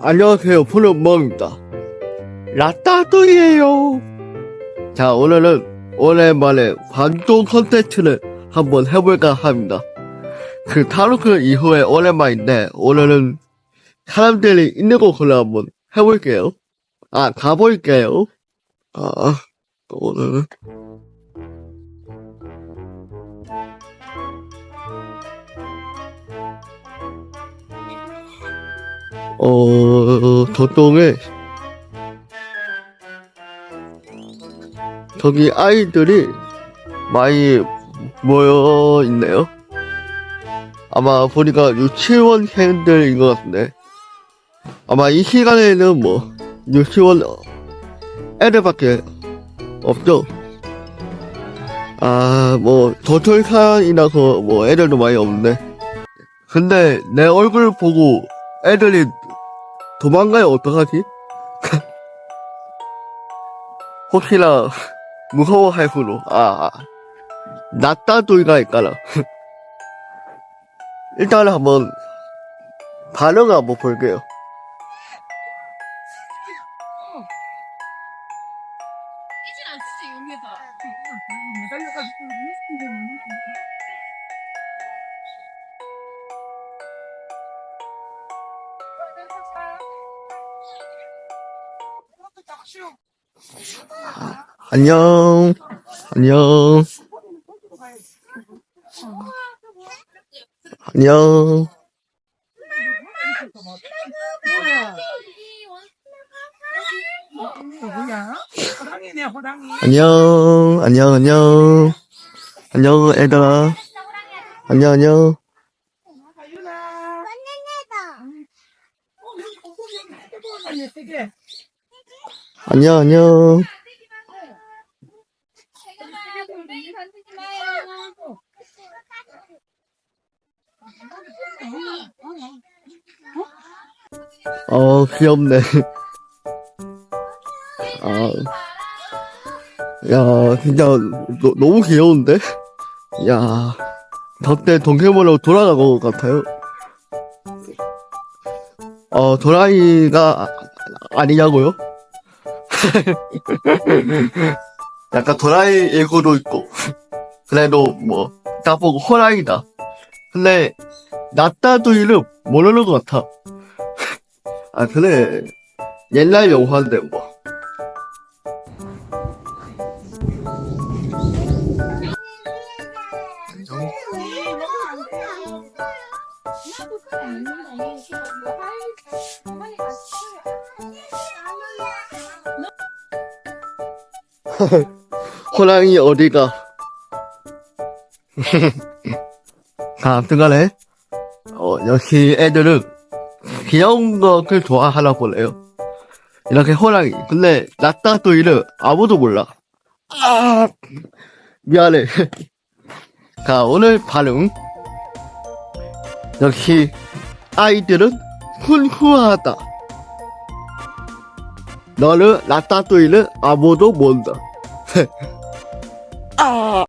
안녕하세요. 푸른멍입니다. 라따뚜이에요. 자, 오늘은 오랜만에 반동 컨텐츠를 한번 해볼까 합니다. 그 타로크 이후에 오랜만인데, 오늘은 사람들이 있는 곳으로 한번 해볼게요. 아, 가볼게요. 아, 오늘은. 어, 저쪽에, 저기 아이들이 많이 모여 있네요. 아마 보니까 유치원생들인 것 같은데. 아마 이 시간에는 뭐, 유치원 애들밖에 없죠. 아, 뭐, 저철산이라서 뭐 애들도 많이 없는데. 근데 내 얼굴 보고 애들이 도망가요, 어떡하지? 혹시나 무서워할 수로. 아, 낫다돌가 있까라. 일단은 한번 반응을 한번 볼게요. 안녕. 안녕. 안녕. 호랑이네 호랑이 안녕. 안녕, 안녕. 안녕, 애들아. 안녕, 안녕. 가윤아 안녕, 안녕. 어, 귀엽네. 아, 야, 진짜, 너, 너무 귀여운데? 야, 저때 동생모로 돌아간 것 같아요. 어, 도라이가 아- 아니냐고요? 약간 도라이 예고도 있고, 그래도 뭐, 딱 보고 호랑이다. 근데, 낫다도 이름 모르는 것 같아. 아, 그래. 옛날 영화인데, 뭐. 호랑이 어디가? 아, 아무튼 간에, 어, 역시 애들은 귀여운 것을 좋아하나 보네요. 이렇게 호랑이. 근데, 라따뚜이를 아무도 몰라. 아, 미안해. 자, 오늘 반응. 역시, 아이들은 훈훈하다. 너는 라따뚜이를 아무도 모른다. 아.